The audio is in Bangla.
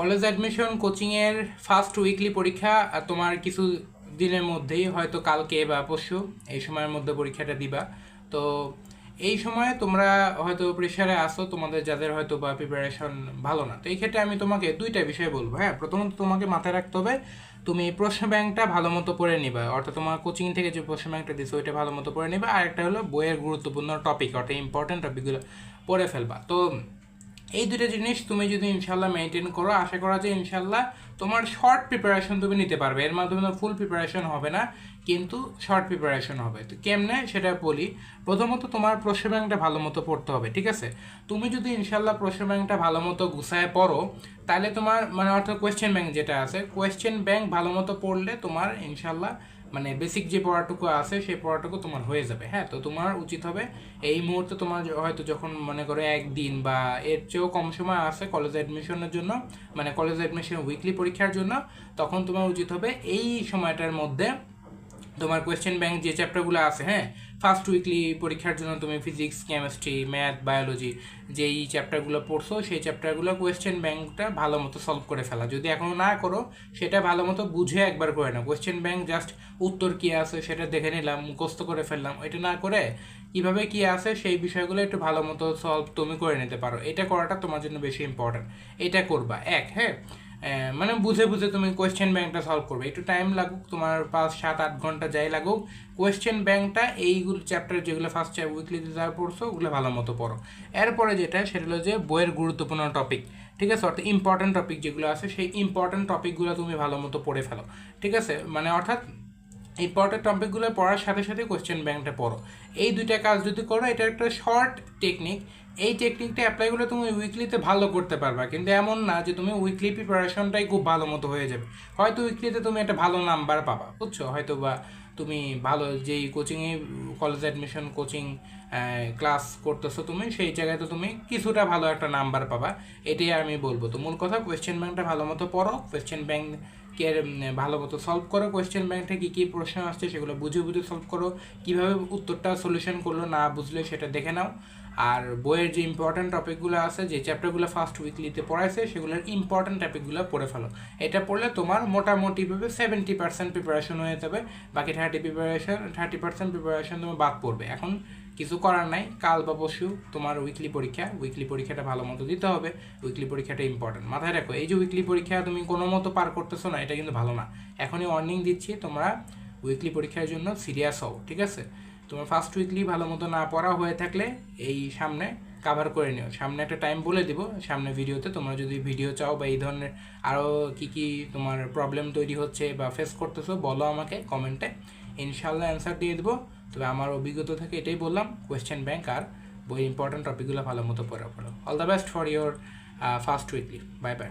কলেজ অ্যাডমিশন কোচিংয়ের ফার্স্ট উইকলি পরীক্ষা তোমার কিছু দিনের মধ্যেই, হয়তো কালকে বা পরশু, এই সময়ের মধ্যে পরীক্ষাটা দিবা। তো এই সময়ে তোমরা হয়তো প্রেশারে আসো তোমাদের যাদের হয়তো বা প্রিপারেশন ভালো না। তো এই ক্ষেত্রে আমি তোমাকে দুইটা বিষয় বলব হ্যাঁ? প্রথমত তোমাকে মাথায় রাখতে হবে, তুমি প্রশ্ন ব্যাংকটা ভালো মতো পড়ে নিবা। অর্থাৎ তোমার কোচিং থেকে যে প্রশ্ন ব্যাংকটা দিছো, ওইটা ভালো মতো পড়ে নিবা। আর একটা হলো বইয়ের গুরুত্বপূর্ণ টপিক অর্থাৎ ইম্পর্টেন্ট টপিকগুলো পড়ে ফেলবা। তো এই দুটো জিনিস তুমি যদি ইনশাল্লাহ মেনটেন করো, আশা করা যায় ইনশাল্লাহ তোমার শর্ট প্রিপারেশন তুমি নিতে পারবে। এর মাধ্যমে তোমার ফুল প্রিপারেশন হবে না, কিন্তু শর্ট প্রিপারেশন হবে। তো কেমনে সেটা বলি, প্রথমত তোমার প্রশ্ন ব্যাংকটা ভালো মতো পড়তে হবে, ঠিক আছে? তুমি যদি ইনশাল্লাহ প্রশ্ন ব্যাংকটা ভালো মতো গুছায় পড়ো তাহলে তোমার মানে অর্থাৎ কোয়েশ্চেন ব্যাংক যেটা আছে কোয়েশ্চেন ব্যাংক ভালো মতো পড়লে তোমার ইনশাল্লাহ মানে বেসিক যে পড়াটুকু আছে, সেই পড়াটুকু তোমার হয়ে যাবে। হ্যাঁ তো তোমার উচিত হবে এই মুহূর্তে তোমার হয়তো যখন মনে করো একদিন বা এর চেয়েও কম সময় আছে কলেজ অ্যাডমিশনের জন্য মানে কলেজ অ্যাডমিশন উইকলি পরীক্ষার জন্য, তখন তোমার উচিত হবে এই সময়টার মধ্যে তোমার কোয়েশ্চেন ব্যাংক যে চ্যাপ্টারগুলো আছে হ্যাঁ ফার্স্ট উইকলি পরীক্ষার জন্য তুমি ফিজিক্স কেমিস্ট্রি ম্যাথ বায়োলজি যেই চ্যাপ্টারগুলো পড়ছো, সেই চ্যাপ্টারগুলো কোয়েশ্চেন ব্যাংকটা ভালো মতো সলভ করে ফেলা। যদি এখনও না করো, সেটা ভালো মতো বুঝে একবার করে নাও। কোয়েশ্চেন ব্যাংক জাস্ট উত্তর কী আছে সেটা দেখে নিলাম, মুখস্থ করে ফেললাম। এটা না করে কীভাবে কী আছে সেই বিষয়গুলো একটু ভালো মতো সলভ তুমি করে নিতে পারো। এটা করাটা তোমার জন্য বেশি ইম্পর্ট্যান্ট এটা করবা। এক হ্যাঁ? মানে বুঝে বুঝে তুমি কোয়েশ্চেন ব্যাংকটা সলভ করবে। একটু টাইম লাগুক, তোমার পাঁচ, সাত, আট ঘণ্টা যাই লাগুক কোয়েশ্চেন ব্যাংকটা এইগুলো চ্যাপ্টার যেগুলো ফার্স্ট চ্যাপ উইকলিতে যা পড়ছো, ওগুলো ভালো মতো পড়ো। এরপরে যেটা, সেটা হলো যে বইয়ের গুরুত্বপূর্ণ টপিক ঠিক আছে? অর্থাৎ ইম্পর্টেন্ট টপিক যেগুলো আছে, সেই ইম্পর্টেন্ট টপিকগুলো তুমি ভালো মতো পড়ে ফেলো, ঠিক আছে? মানে অর্থাৎ ইম্পর্টেন্ট টপিকগুলো পড়ার সাথে সাথে কোয়েশ্চেন ব্যাংকটা পড়ো। এই দুইটা কাজ যদি করো এটা একটা শর্ট টেকনিক এই টেকনিকটা অ্যাপ্লাই করলে তুমি উইকলিতে ভালো করতে পারবা। কিন্তু এমন না যে তুমি উইকলি প্রিপারেশনটাই খুব ভালো মতো হয়ে যাবে। হয়তো উইকলিতে তুমি একটা ভালো নাম্বার পাবা, বুঝছ? হয়তো বা তুমি ভালো যেই কোচিংয়ে কলেজ অ্যাডমিশন কোচিং ক্লাস করতেছো তুমি, সেই জায়গায় তো তুমি কিছুটা ভালো একটা নাম্বার পাবা। এটাই আমি বলব। তো মূল কথা কোয়েশ্চেন ব্যাংকটা ভালো মতো পড়ো কোয়েশ্চেন ব্যাংক ভালো মতো সলভ করো। কোয়েশ্চেন ব্যাংক থেকে কী কী প্রশ্ন আসছে সেগুলো বুঝে বুঝে সলভ করো। কীভাবে উত্তরটা সলিউশন করল না বুঝলে সেটা দেখে নাও। আর বইয়ের যে ইম্পর্ট্যান্ট টপিকগুলো আছে, যে চ্যাপ্টারগুলো ফার্স্ট উইকলিতে পড়াইছে, সেগুলোর ইম্পর্ট্যান্ট টপিকগুলো পড়ে ফেলো। এটা পড়লে তোমার মোটামুটিভাবে সেভেন্টি পার্সেন্ট প্রিপারেশন হয়ে যাবে, বাকি thirty preparation thirty percent preparation তোমার বাদ পড়বে। এখন কিছু করার নাই, কাল বা পরশু তোমার উইকলি পরীক্ষা উইকলি পরীক্ষাটা ভালো মতো দিতে হবে উইকলি পরীক্ষাটা ইম্পর্টেন্ট মাথায় রাখো, এই যে উইকলি পরীক্ষা তুমি কোনো মতো পার করতেছো না, এটা কিন্তু ভালো না। এখনই ওয়ার্নিং দিচ্ছি তোমরা উইকলি পরীক্ষার জন্য সিরিয়াস হও, ঠিক আছে? তোমার ফার্স্ট উইকলি ভালো মতো না পড়া হয়ে থাকলে এই সামনে কাভার করে নিও। সামনে একটা টাইম বলে দিব, সামনে ভিডিওতে তোমরা যদি ভিডিও চাও বা এই ধরনের আরও কী কী তোমার প্রবলেম তৈরি হচ্ছে বা ফেস করতেছো, বলো আমাকে কমেন্টে ইনশাল্লাহ অ্যান্সার দিয়ে দেবো। তবে আমার অভিজ্ঞতা থেকে এটাই বললাম কোয়েশ্চেন ব্যাংক আর বই ইম্পর্টেন্ট টপিকগুলো ভালো মতো পড়া পড়ো। All the best for your first weekly bye bye